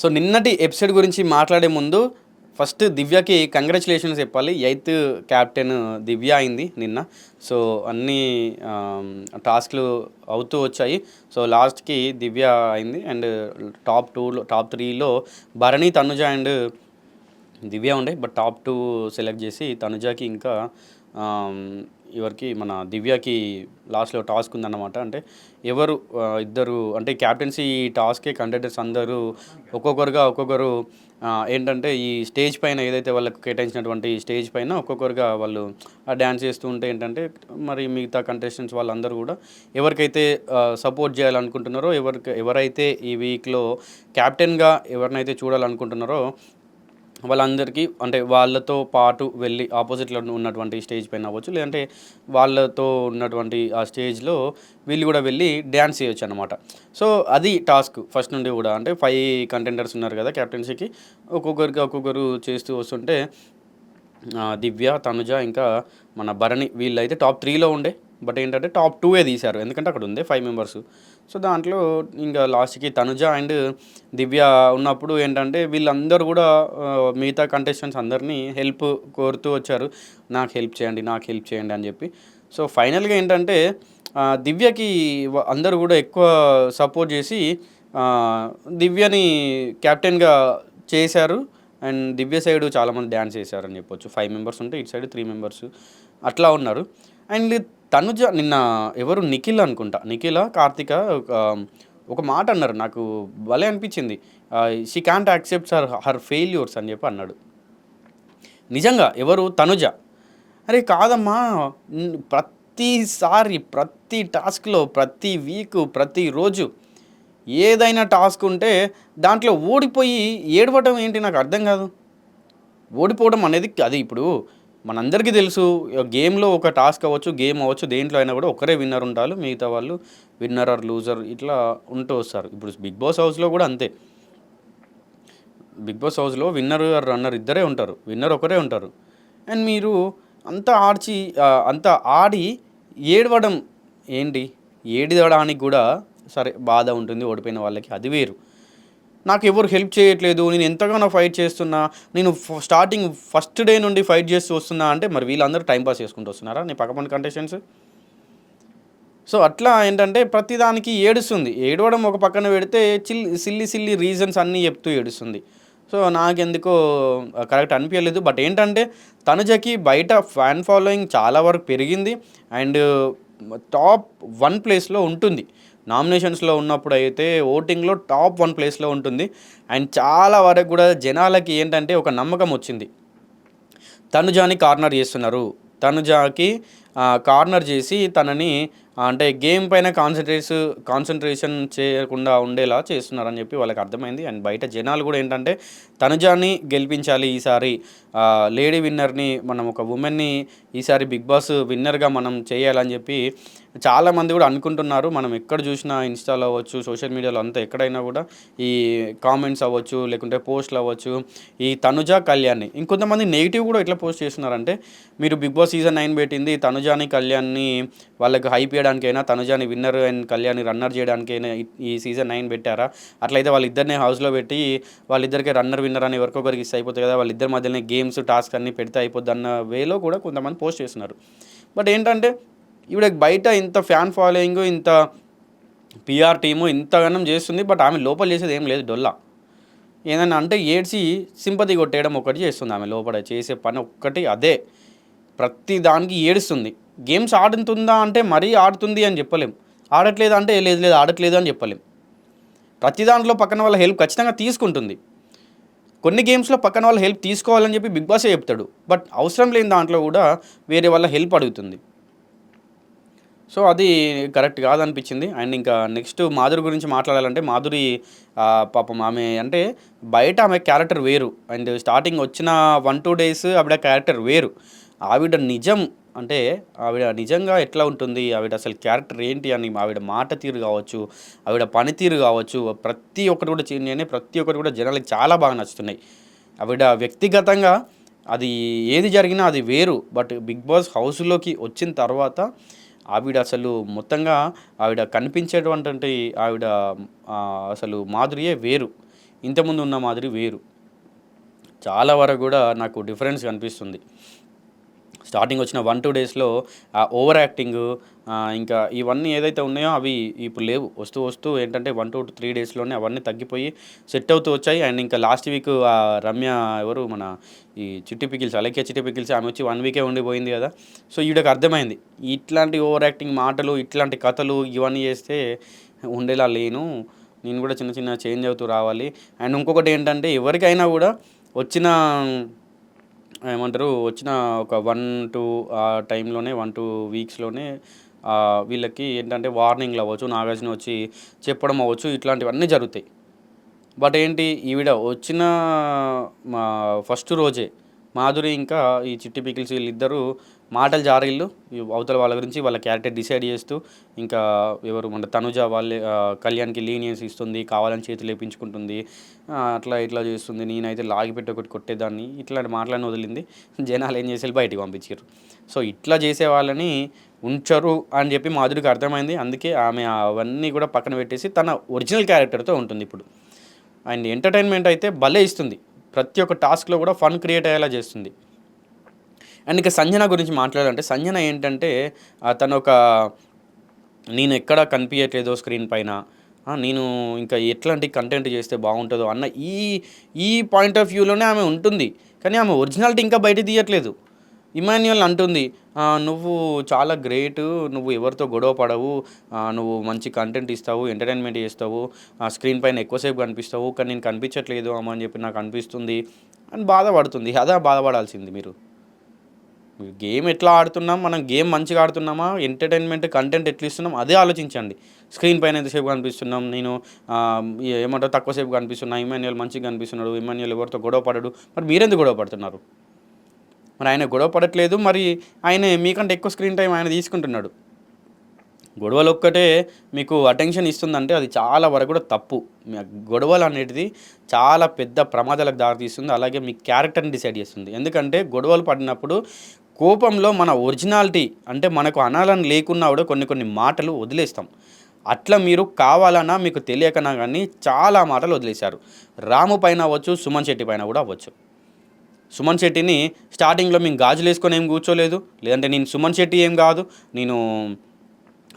So నిన్నటి episode గురించి మాట్లాడే ముందు ఫస్ట్ దివ్యకి కంగ్రాచులేషన్స్ చెప్పాలి. ఎయిత్ క్యాప్టెన్ దివ్య అయింది నిన్న. సో అన్ని టాస్క్లు అవుతూ వచ్చాయి. సో లాస్ట్కి దివ్య అయింది. అండ్ టాప్ టూలో టాప్ త్రీలో భరణి తనుజ అండ్ దివ్య ఉండే. బట్ టాప్ టూ సెలెక్ట్ చేసి తనుజకి ఇంకా ఇవరికి ఎవరికి మన దివ్యకి లాస్ట్లో టాస్క్ ఉందన్నమాట. అంటే ఎవరు ఇద్దరు అంటే క్యాప్టెన్సీ టాస్కే కండక్టర్స్ అందరూ ఒక్కొక్కరుగా ఒక్కొక్కరు ఏంటంటే ఈ స్టేజ్ పైన ఏదైతే వాళ్ళకు కేటాయించినటువంటి స్టేజ్ పైన ఒక్కొక్కరుగా వాళ్ళు డ్యాన్స్ చేస్తూ ఉంటే ఏంటంటే మరి మిగతా కంటెస్టెంట్స్ వాళ్ళందరూ కూడా ఎవరికైతే సపోర్ట్ చేయాలనుకుంటున్నారో ఎవరికి ఎవరైతే ఈ వీక్లో క్యాప్టెన్గా ఎవరినైతే చూడాలనుకుంటున్నారో వాళ్ళందరికీ అంటే వాళ్ళతో పాటు వెళ్ళి ఆపోజిట్లో ఉన్నటువంటి స్టేజ్ పైన అవ్వచ్చు లేదంటే వాళ్ళతో ఉన్నటువంటి ఆ స్టేజ్లో వీళ్ళు కూడా వెళ్ళి డ్యాన్స్ చేయొచ్చు అనమాట సో అది టాస్క్ ఫస్ట్ నుండి కూడా. అంటే ఫైవ్ కంటెండర్స్ ఉన్నారు కదా క్యాప్టెన్సీకి. ఒక్కొక్కరికి ఒక్కొక్కరు చేస్తూ వస్తుంటే దివ్య తనుజ ఇంకా మన భరణి వీళ్ళైతే టాప్ త్రీలో ఉండే. బట్ ఏంటంటే టాప్ టూవే తీశారు. ఎందుకంటే అక్కడ ఉంది ఫైవ్ మెంబర్స్. సో దాంట్లో ఇంకా లాస్ట్కి తనుజ అండ్ దివ్య ఉన్నప్పుడు ఏంటంటే వీళ్ళందరూ కూడా మిగతా కంటెస్టెంట్స్ అందరినీ హెల్ప్ కోరుతూ వచ్చారు. నాకు హెల్ప్ చేయండి నాకు హెల్ప్ చేయండి అని చెప్పి. సో ఫైనల్గా ఏంటంటే దివ్యకి అందరూ కూడా ఎక్కువ సపోర్ట్ చేసి దివ్యని కెప్టెన్గా చేశారు. అండ్ దివ్య సైడ్ చాలామంది డ్యాన్స్ చేశారని చెప్పొచ్చు. ఫైవ్ మెంబర్స్ ఉంటే ఇటు సైడ్ త్రీ మెంబర్స్ అట్లా ఉన్నారు. అండ్ తనుజ నిన్న ఎవరు నిఖిల్ అనుకుంటా. నిఖిల కార్తిక ఒక మాట అన్నారు. నాకు భలే అనిపించింది. She can't accepts her her failures అని చెప్పి అన్నాడు. నిజంగా ఎవరు? తనుజ. అరే కాదమ్మా. ప్రతిసారి ప్రతి టాస్క్లో ప్రతి వీక్ ప్రతి రోజు ఏదైనా టాస్క్ ఉంటే దాంట్లో ఓడిపోయి ఏడవటం ఏంటి నాకు అర్థం కాదు. ఓడిపోవడం అనేది అది ఇప్పుడు మనందరికీ తెలుసు గేమ్లో ఒక టాస్క్ అవ్వచ్చు గేమ్ అవ్వచ్చు దేంట్లో అయినా కూడా ఒకరే విన్నర్ ఉంటారు. మిగతా వాళ్ళు విన్నర్ ఆర్ లూజర్ ఇట్లా ఉంటూ వస్తారు. ఇప్పుడు బిగ్ బాస్ హౌస్లో కూడా అంతే. బిగ్ బాస్ హౌస్లో విన్నర్ రన్నర్ ఇద్దరే ఉంటారు. విన్నర్ ఒకరే ఉంటారు. అండ్ మీరు అంతా ఆడ్చి అంత ఆడి ఏడవడం ఏంటి? ఏడవడానికి కూడా సరే బాధ ఉంటుంది. ఓడిపోయిన వాళ్ళకి అది వేరు. నాకు ఎవరు హెల్ప్ చేయట్లేదు నేను ఎంతగానో ఫైట్ చేస్తున్నా నేను స్టార్టింగ్ ఫస్ట్ డే నుండి ఫైట్ చేస్తూ వస్తున్నా అంటే మరి వీళ్ళందరూ టైంపాస్ చేసుకుంటూ వస్తున్నారా? నీ పక్కపండి కంటెస్టెంట్స్ సో అట్లా ఏంటంటే ప్రతిదానికి ఏడుస్తుంది. ఏడవడం ఒక పక్కన పెడితే చిల్ సిల్లి సిల్లి రీజన్స్ అన్నీ చెప్తూ ఏడుస్తుంది. సో నాకెందుకో కరెక్ట్ అనిపించలేదు బట్ ఏంటంటే తనుజకి బయట ఫ్యాన్ ఫాలోయింగ్ చాలా వరకు పెరిగింది. అండ్ టాప్ వన్ ప్లేస్లో ఉంటుంది. నామినేషన్స్లో ఉన్నప్పుడు అయితే ఓటింగ్లో టాప్ వన్ ప్లేస్లో ఉంటుంది. అండ్ చాలా వరకు కూడా జనాలకి ఏంటంటే ఒక నమ్మకం వచ్చింది. తనుజాని కార్నర్ చేస్తున్నారు. తనుజాకి కార్నర్ చేసి తనని అంటే గేమ్ పైన కాన్సన్ట్రేస్ కాన్సన్ట్రేషన్ చేయకుండా ఉండేలా చేస్తున్నారని చెప్పి వాళ్ళకి అర్థమైంది. అండ్ బయట జనాలు కూడా ఏంటంటే తనుజాని గెలిపించాలి ఈసారి. లేడీ విన్నర్ని మనం ఒక ఉమెన్ని ఈసారి బిగ్ బాస్ విన్నర్గా మనం చేయాలని చెప్పి చాలామంది కూడా అనుకుంటున్నారు మనం ఎక్కడ చూసినా ఇన్స్టాలో అవ్వచ్చు సోషల్ మీడియాలో అంతా ఎక్కడైనా కూడా ఈ కామెంట్స్ అవ్వచ్చు లేకుంటే పోస్ట్లు అవ్వచ్చు ఈ తనుజ కళ్యాణ్ని. ఇంకొంతమంది నెగిటివ్ కూడా ఎట్లా పోస్ట్ చేస్తున్నారంటే మీరు బిగ్ బాస్ సీజన్ నైన్ పెట్టింది తనుజాని కళ్యాణ్ని వాళ్ళకి హైప్ చేయడానికైనా తనుజాని విన్నర్ అండ్ కళ్యాణ్ని రన్నర్ చేయడానికైనా ఈ- సీజన్ నైన్ పెట్టారా? అట్లయితే వాళ్ళిద్దరిని హౌస్లో పెట్టి వాళ్ళిద్దరికి రన్నర్ విన్నర్ అని ఎవరికొకరికి ఇస్తే అయిపోతుంది కదా వాళ్ళిద్దరి మధ్యనే గేమ్స్ టాస్క్ అన్ని పెడితే అయిపోద్ది అన్న వేలో కూడా కొంతమంది పోస్ట్ చేస్తున్నారు. బట్ ఏంటంటే ఈవిడకి బయట ఇంత ఫ్యాన్ ఫాలోయింగ్ ఇంత పిఆర్ టీము ఇంతగానం చేస్తుంది బట్ ఆమె లోపల చేసేది ఏం లేదు డొల్లా. ఏదన్నా అంటే ఏడ్చి సింపతి కొట్టేయడం ఒకటి చేస్తుంది ఆమె లోపల చేసే పని ఒక్కటి అదే. ప్రతి దానికి ఏడుస్తుంది. గేమ్స్ ఆడుతుందా అంటే మరీ ఆడుతుంది అని చెప్పలేం. ఆడట్లేదు అంటే లేదు లేదు ఆడట్లేదు అని చెప్పలేం. ప్రతి దాంట్లో పక్కన వాళ్ళ హెల్ప్ ఖచ్చితంగా తీసుకుంటుంది. కొన్ని గేమ్స్లో పక్కన వాళ్ళ హెల్ప్ తీసుకోవాలని చెప్పి బిగ్ బాసే చెప్తాడు. బట్ అవసరం లేని దాంట్లో కూడా వేరే వాళ్ళ హెల్ప్ అడుగుతుంది. సో అది కరెక్ట్ కాదనిపించింది. అండ్ ఇంకా నెక్స్ట్ మాధురి గురించి మాట్లాడాలంటే మాధురి పాపం ఆమె అంటే బయట ఆమె క్యారెక్టర్ వేరు. అండ్ స్టార్టింగ్ వచ్చిన వన్ టూ డేస్ ఆవిడ క్యారెక్టర్ వేరు. ఆవిడ నిజం అంటే ఆవిడ నిజంగా ఎట్లా ఉంటుంది? ఆవిడ అసలు క్యారెక్టర్ ఏంటి? అని ఆవిడ మాట తీరు కావచ్చు ఆవిడ పనితీరు కావచ్చు ప్రతి ఒక్కటి కూడా చేంజ్ ప్రతి ఒక్కటి కూడా జనాలకు చాలా బాగా నచ్చుతున్నాయి. ఆవిడ వ్యక్తిగతంగా అది ఏది జరిగినా అది వేరు. బట్ బిగ్ బాస్ హౌస్లోకి వచ్చిన తర్వాత ఆవిడ అసలు మొత్తంగా ఆవిడ కనిపించేటువంటి ఆవిడ అసలు మాధురియే వేరు. ఇంతకుముందు ఉన్న మాదిరి వేరు. చాలా వరకు కూడా నాకు డిఫరెన్స్ కనిపిస్తుంది. స్టార్టింగ్ వచ్చిన వన్ టూ డేస్లో ఆ ఓవర్ యాక్టింగ్ ఇంకా ఇవన్నీ ఏదైతే ఉన్నాయో అవి ఇప్పుడు లేవు. వస్తూ వస్తూ ఏంటంటే వన్ టూ త్రీ డేస్లోనే అవన్నీ తగ్గిపోయి సెట్ అవుతూ వచ్చాయి. అండ్ ఇంకా లాస్ట్ వీక్ ఆ రమ్య ఎవరు మన ఈ చిట్టి పికిల్స్ అలకే చిట్టి పికిల్స్ ఆమె వచ్చి వన్ వీకే ఉండిపోయింది కదా. సో ఈవిడకి అర్థమైంది. ఇట్లాంటి ఓవర్ యాక్టింగ్ మాటలు ఇట్లాంటి కథలు ఇవన్నీ చేస్తే ఉండేలా లేను. నేను కూడా చిన్న చిన్న చేంజ్ అవుతూ రావాలి. అండ్ ఇంకొకటి ఏంటంటే ఎవరికైనా కూడా వచ్చిన ఏమంటారు వచ్చిన ఒక వన్ టూ ఆ టైంలోనే వన్ టూ వీక్స్లోనే వీళ్ళకి ఏంటంటే వార్నింగ్లు అవ్వచ్చు నాగార్జున వచ్చి చెప్పడం అవ్వచ్చు ఇట్లాంటివన్నీ జరుగుతాయి. బట్ ఏంటి ఈవిడ వచ్చిన మా ఫస్ట్ రోజే మాధురి ఇంకా ఈ చిట్టి పికిల్స్ వీళ్ళిద్దరూ మాటలు జారీళ్ళు అవతల వాళ్ళ గురించి వాళ్ళ క్యారెక్టర్ డిసైడ్ చేస్తూ ఇంకా ఎవరు మన తనుజ వాళ్ళే కళ్యాణ్కి లీనియన్స్ ఇస్తుంది కావాలని చేతులు లేపించుకుంటుంది అట్లా ఇట్లా చేస్తుంది నేనైతే లాగిపెట్టి ఒకటి కొట్టేదాన్ని ఇట్లాంటి మాటలను వదిలింది. జనాలు ఏం చేసేది? బయటికి పంపించారు సో ఇట్లా చేసే వాళ్ళని ఉంచరు అని చెప్పి మాధురికి అర్థమైంది. అందుకే ఆమె అవన్నీ కూడా పక్కన పెట్టేసి తన ఒరిజినల్ క్యారెక్టర్తో ఉంటుంది ఇప్పుడు. అండ్ ఎంటర్టైన్మెంట్ అయితే భలే ఇస్తుంది. ప్రతి ఒక్క టాస్క్లో కూడా ఫన్ క్రియేట్ అయ్యేలా చేస్తుంది. అండ్ ఇక సంజన గురించి మాట్లాడాలంటే సంజన ఏంటంటే తను ఒక నేను ఎక్కడ కనిపించట్లేదో స్క్రీన్ పైన నేను ఇంకా ఎట్లాంటి కంటెంట్ చేస్తే బాగుంటుందో అన్న ఈ ఈ పాయింట్ ఆఫ్ వ్యూలోనే ఆమె ఉంటుంది. కానీ ఆమె ఒరిజినాలిటీ ఇంకా బయట తీయట్లేదు. ఇమాన్యుయల్ అంటుంది నువ్వు చాలా గ్రేట్ నువ్వు ఎవరితో గొడవ పడవు నువ్వు మంచి కంటెంట్ ఇస్తావు ఎంటర్టైన్మెంట్ చేస్తావు ఆ స్క్రీన్ పైన ఎక్కువసేపు కనిపిస్తావు కానీ నేను కనిపించట్లేదు అమ్మ అని చెప్పి నాకు అనిపిస్తుంది. అని బాధపడుతుంది. అదే బాధపడాల్సింది మీరు. గేమ్ ఎట్లా ఆడుతున్నాం మనం గేమ్ మంచిగా ఆడుతున్నామా ఎంటర్టైన్మెంట్ కంటెంట్ ఎట్లా ఇస్తున్నాం అదే ఆలోచించండి. స్క్రీన్ పైన ఎంతసేపు కనిపిస్తున్నాం నేను ఏమంటారు తక్కువసేపు కనిపిస్తున్నా ఇమాన్యుయల్ మంచిగా కనిపిస్తున్నాడు ఇమాన్యుయల్ ఎవరితో గొడవ పడడు. మరి మీరెందుకు గొడవ పడుతున్నారు? మరి ఆయన గొడవ పడట్లేదు మరి ఆయన మీకంటే ఎక్కువ స్క్రీన్ టైం ఆయన తీసుకుంటున్నాడు. గొడవలు ఒక్కటే మీకు అటెన్షన్ ఇస్తుందంటే అది చాలా వరకు కూడా తప్పు. గొడవలు అనేటిది చాలా పెద్ద ప్రమాదాలకు దారితీస్తుంది అలాగే మీ క్యారెక్టర్ని డిసైడ్ చేస్తుంది. ఎందుకంటే గొడవలు పడినప్పుడు కోపంలో మన ఒరిజినాలిటీ అంటే మనకు అనాలని లేకున్నా కూడా కొన్ని కొన్ని మాటలు వదిలేస్తాం. అట్లా మీరు కావాలన్నా మీకు తెలియకనా కానీ చాలా మాటలు వదిలేశారు. రాము పైన అవ్వచ్చు సుమన్ శెట్టి పైన కూడా అవ్వచ్చు. సుమన్ శెట్టిని స్టార్టింగ్లో మేము గాజులు వేసుకొని ఏం కూర్చోలేదు. లేదంటే నేను సుమన్ శెట్టి ఏం కాదు నేను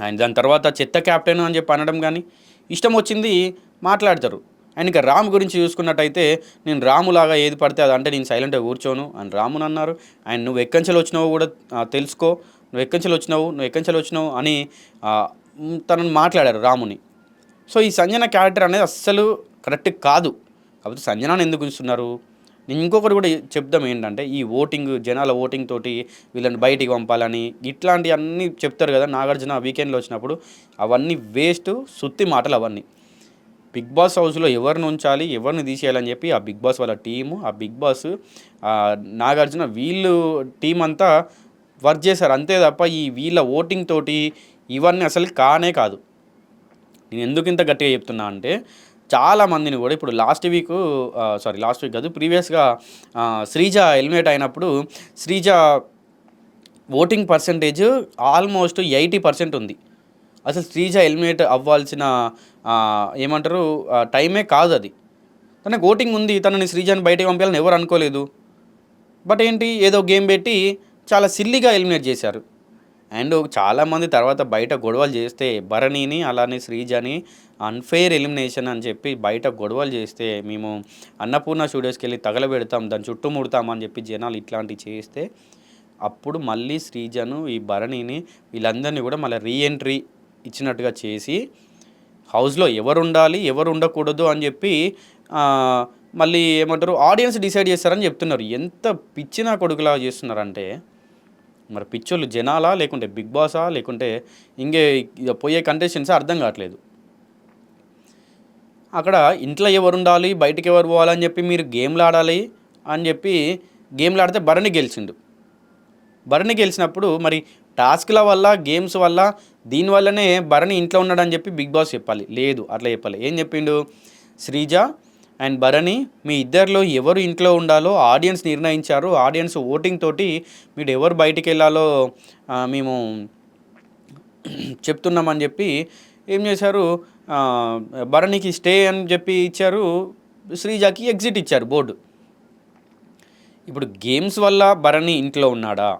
ఆయన దాని తర్వాత చెత్త క్యాప్టెన్ అని చెప్పి అనడం కానీ ఇష్టం వచ్చింది మాట్లాడతారు. అండ్ ఇంకా రాము గురించి చూసుకున్నట్టయితే నేను రాములాగా ఏది పడితే అది అంటే నేను సైలెంట్గా కూర్చోను అని రాముని అన్నారు. అండ్ నువ్వు ఎక్కంచెలు వచ్చినావు కూడా తెలుసుకో. నువ్వు ఎక్కంచెలు వచ్చినావు నువ్వు ఎక్కంచెలు వచ్చినావు అని తనను మాట్లాడారు రాముని. సో ఈ సంజన క్యారెక్టర్ అనేది అస్సలు కరెక్ట్ కాదు. కాకపోతే సంజనాన్ని ఎందుకు ఉంచుతున్నారు నేను ఇంకొకటి కూడా చెప్దాం ఏంటంటే ఈ ఓటింగ్ జనాల ఓటింగ్ తోటి వీళ్ళని బయటికి పంపాలని ఇట్లాంటివన్నీ చెప్తారు కదా నాగార్జున వీకెండ్లో వచ్చినప్పుడు అవన్నీ వేస్ట్ సుత్తి మాటలు అవన్నీ. బిగ్ బాస్ హౌస్లో ఎవరిని ఉంచాలి ఎవరిని తీసేయాలని చెప్పి ఆ బిగ్ బాస్ వాళ్ళ టీము ఆ బిగ్ బాస్ నాగార్జున వీళ్ళు టీం అంతా వర్క్ చేశారు. అంతే తప్ప ఈ వీళ్ళ ఓటింగ్ తోటి ఇవన్నీ అసలు కానే కాదు. నేను ఎందుకు ఇంత గట్టిగా చెప్తున్నా అంటే చాలా మందిని కూడా ఇప్పుడు last week sorry last week కాదు ప్రీవియస్గా శ్రీజ ఎలిమినేట్ అయినప్పుడు Sreeja voting percentage almost eighty percent ఉంది. అసలు శ్రీజ ఎలిమినేట్ అవ్వాల్సిన ఏమంటారు టైమే కాదు అది తనకు ఓటింగ్ ఉంది తనని శ్రీజాని బయటకు పంపించాలని ఎవరు అనుకోలేదు. బట్ ఏంటి ఏదో గేమ్ పెట్టి చాలా సిల్లీగా ఎలిమినేట్ చేశారు. అండ్ చాలామంది తర్వాత బయట గొడవలు చేస్తే భరణిని అలానే శ్రీజని అన్ఫెయిర్ ఎలిమినేషన్ అని చెప్పి బయట గొడవలు చేస్తే మేము అన్నపూర్ణ స్టూడియోస్కి వెళ్ళి తగలబెడతాం దాని చుట్టూ ముడతాం అని చెప్పి జనాలు ఇట్లాంటివి చేస్తే అప్పుడు మళ్ళీ శ్రీజను ఈ భరణిని వీళ్ళందరినీ కూడా మళ్ళీ రీఎంట్రీ ఇచ్చినట్టుగా చేసి హౌస్లో ఎవరు ఉండాలి ఎవరు ఉండకూడదు అని చెప్పి మళ్ళీ ఏమంటారు ఆడియన్స్ డిసైడ్ చేస్తారని చెప్తున్నారు. ఎంత పిచ్చిన కొడుకులా చేస్తున్నారంటే మరి పిచ్చోళ్ళు జనాలా లేకుంటే బిగ్ బాసా లేకుంటే ఇంకే పోయే కంటెస్టెంట్స్ అర్థం కావట్లేదు. అక్కడ ఇంట్లో ఎవరు ఉండాలి బయటికి ఎవరు పోవాలని చెప్పి మీరు గేమ్లు ఆడాలి అని చెప్పి గేమ్లు ఆడితే భరణి గెలిచిండు. భరణి గెలిచినప్పుడు మరి టాస్క్ల వల్ల గేమ్స్ వల్ల దీనివల్లనే భరణి ఇంట్లో ఉన్నాడని చెప్పి బిగ్ బాస్ చెప్పాలి. లేదు అట్లా చెప్పాలి. ఏం చెప్పిండు? శ్రీజ అండ్ భరణి మీ ఇద్దరిలో ఎవరు ఇంట్లో ఉండాలో ఆడియన్స్ నిర్ణయించారు. ఆడియన్స్ ఓటింగ్ తోటి మీరు ఎవరు బయటికి వెళ్ళాలో మేము చెప్తున్నామని చెప్పి ఏం చేశారు? భరణికి స్టే అని చెప్పి ఇచ్చారు. శ్రీజాకి ఎగ్జిట్ ఇచ్చారు బోర్డు. ఇప్పుడు గేమ్స్ వల్ల భరణి ఇంట్లో ఉన్నాడా?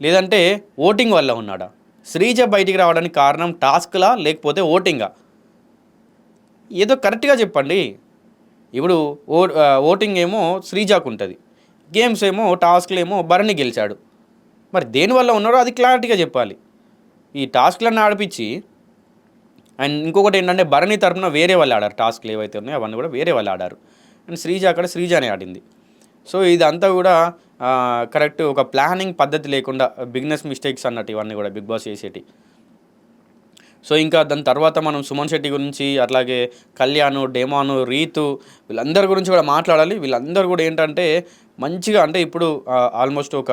లేదంటే ఓటింగ్ వల్ల ఉన్నాడా? శ్రీజ బయటికి రావడానికి కారణం టాస్క్లా లేకపోతే ఓటింగా? ఏదో కరెక్ట్గా చెప్పండి. ఇప్పుడు ఓ ఓటింగ్ ఏమో శ్రీజాకు ఉంటుంది గేమ్స్ ఏమో టాస్క్లు ఏమో భరణి గెలిచాడు. మరి దేనివల్ల ఉన్నారో అది క్లారిటీగా చెప్పాలి. ఈ టాస్క్లన్నీ ఆడిపించి అండ్ ఇంకొకటి ఏంటంటే భరణి తరపున వేరే వాళ్ళు ఆడారు టాస్క్లు ఏవైతే ఉన్నాయో అవన్నీ కూడా వేరే వాళ్ళు ఆడారు. అండ్ శ్రీజ అక్కడ శ్రీజానే ఆడింది. సో ఇదంతా కూడా కరెక్ట్ ఒక ప్లానింగ్ పద్ధతి లేకుండా బిజినెస్ మిస్టేక్స్ అన్నట్టు ఇవన్నీ కూడా బిగ్ బాస్ చేసేటి. సో ఇంకా దాని తర్వాత మనం సుమన్ శెట్టి గురించి అట్లాగే కళ్యాణ్ డేమాను రీతు వీళ్ళందరి గురించి కూడా మాట్లాడాలి. వీళ్ళందరూ కూడా ఏంటంటే మంచిగా అంటే ఇప్పుడు ఆల్మోస్ట్ ఒక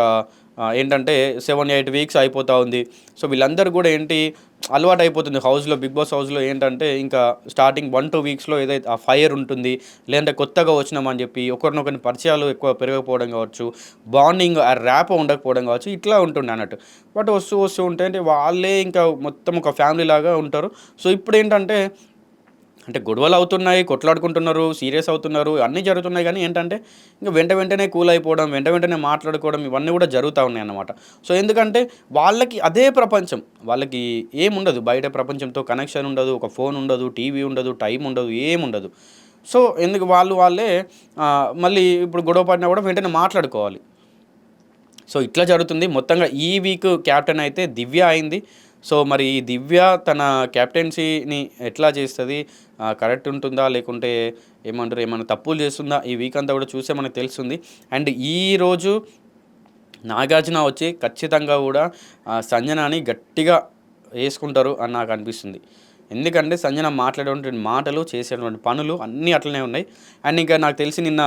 ఏంటంటే సెవెన్ ఎయిట్ వీక్స్ అయిపోతూ ఉంది. సో వీళ్ళందరూ కూడా ఏంటి అలవాటు అయిపోతుంది హౌస్లో బిగ్ బాస్ హౌస్లో ఏంటంటే ఇంకా స్టార్టింగ్ వన్ టూ వీక్స్లో ఏదైతే ఆ ఫైర్ ఉంటుంది లేదంటే కొత్తగా వచ్చినామని చెప్పి ఒకరినొకరిని పరిచయాలు ఎక్కువ పెరగకపోవడం కావచ్చు బాండింగ్ ఆ ర్యాప్ ఉండకపోవడం కావచ్చు ఇట్లా ఉంటుంది అన్నట్టు. బట్ వస్తూ వస్తూ ఉంటే అంటే వాళ్ళే ఇంకా మొత్తం ఒక ఫ్యామిలీ లాగా ఉంటారు. సో ఇప్పుడు ఏంటంటే అంటే గొడవలు అవుతున్నాయి కొట్లాడుకుంటున్నారు సీరియస్ అవుతున్నారు అన్నీ జరుగుతున్నాయి కానీ ఏంటంటే ఇంకా వెంట వెంటనే కూల్ అయిపోవడం వెంట వెంటనే మాట్లాడుకోవడం ఇవన్నీ కూడా జరుగుతూ ఉన్నాయి అన్నమాట. సో ఎందుకంటే వాళ్ళకి అదే ప్రపంచం వాళ్ళకి ఏముండదు బయట ప్రపంచంతో కనెక్షన్ ఉండదు ఒక ఫోన్ ఉండదు టీవీ ఉండదు టైం ఉండదు ఏముండదు సో ఎందుకు వాళ్ళు వాళ్ళే మళ్ళీ ఇప్పుడు గొడవ పడినా కూడా వెంటనే మాట్లాడుకోవాలి. సో ఇట్లా జరుగుతుంది. మొత్తంగా ఈ వీక్ క్యాప్టెన్ అయితే దివ్య అయింది. సో మరి ఈ దివ్య తన క్యాప్టెన్సీని ఎట్లా చేస్తుంది? కరెక్ట్ ఉంటుందా? లేకుంటే ఏమంటారు? ఏమైనా తప్పులు చేస్తుందా? ఈ వీక్ అంతా కూడా చూసే మనకు తెలుస్తుంది. అండ్ ఈరోజు నాగార్జున వచ్చి ఖచ్చితంగా కూడా సంజనాని గట్టిగా వేసుకుంటారు అని నాకు అనిపిస్తుంది. ఎందుకంటే సంజన మాట్లాడేటువంటి మాటలు చేసేటువంటి పనులు అన్నీ అట్లనే ఉన్నాయి. అండ్ ఇంకా నాకు తెలిసి నిన్న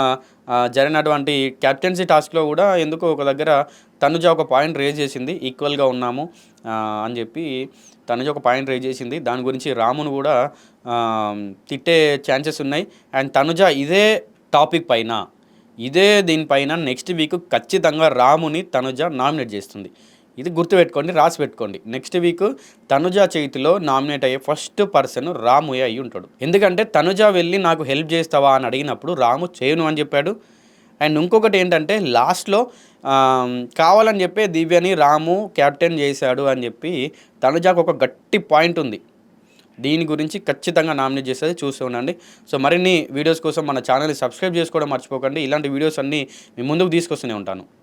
జరిగినటువంటి కెప్టెన్సీ టాస్క్లో కూడా ఎందుకో ఒక దగ్గర తనుజ ఒక పాయింట్ రేజ్ చేసింది ఈక్వల్గా ఉన్నాము అని చెప్పి తనుజ ఒక పాయింట్ రేజ్ చేసింది. దాని గురించి రామును కూడా తిట్టే ఛాన్సెస్ ఉన్నాయి. అండ్ తనుజ ఇదే టాపిక్ పైన ఇదే దీనిపైన నెక్స్ట్ వీక్ ఖచ్చితంగా రాముని తనుజ నామినేట్ చేస్తుంది. ఇది గుర్తుపెట్టుకోండి రాసి పెట్టుకోండి నెక్స్ట్ వీక్ తనుజ చేతిలో నామినేట్ అయ్యే ఫస్ట్ పర్సన్ రాము అయి ఉంటాడు. ఎందుకంటే తనుజ వెళ్ళి నాకు హెల్ప్ చేస్తావా అని అడిగినప్పుడు రాము చేయను అని చెప్పాడు. అండ్ ఇంకొకటి ఏంటంటే లాస్ట్లో కావాలని చెప్పే దివ్యని రాము క్యాప్టెన్ చేశాడు అని చెప్పి తనుజాకు ఒక గట్టి పాయింట్ ఉంది. దీని గురించి ఖచ్చితంగా నామినేట్ చేసేది చూస్తూ ఉండండి. సో మరిన్ని వీడియోస్ కోసం మన ఛానల్ని సబ్స్క్రైబ్ చేసుకోవడం మర్చిపోకండి. ఇలాంటి వీడియోస్ అన్నీ మీ ముందుకు తీసుకొస్తూనే ఉంటాను.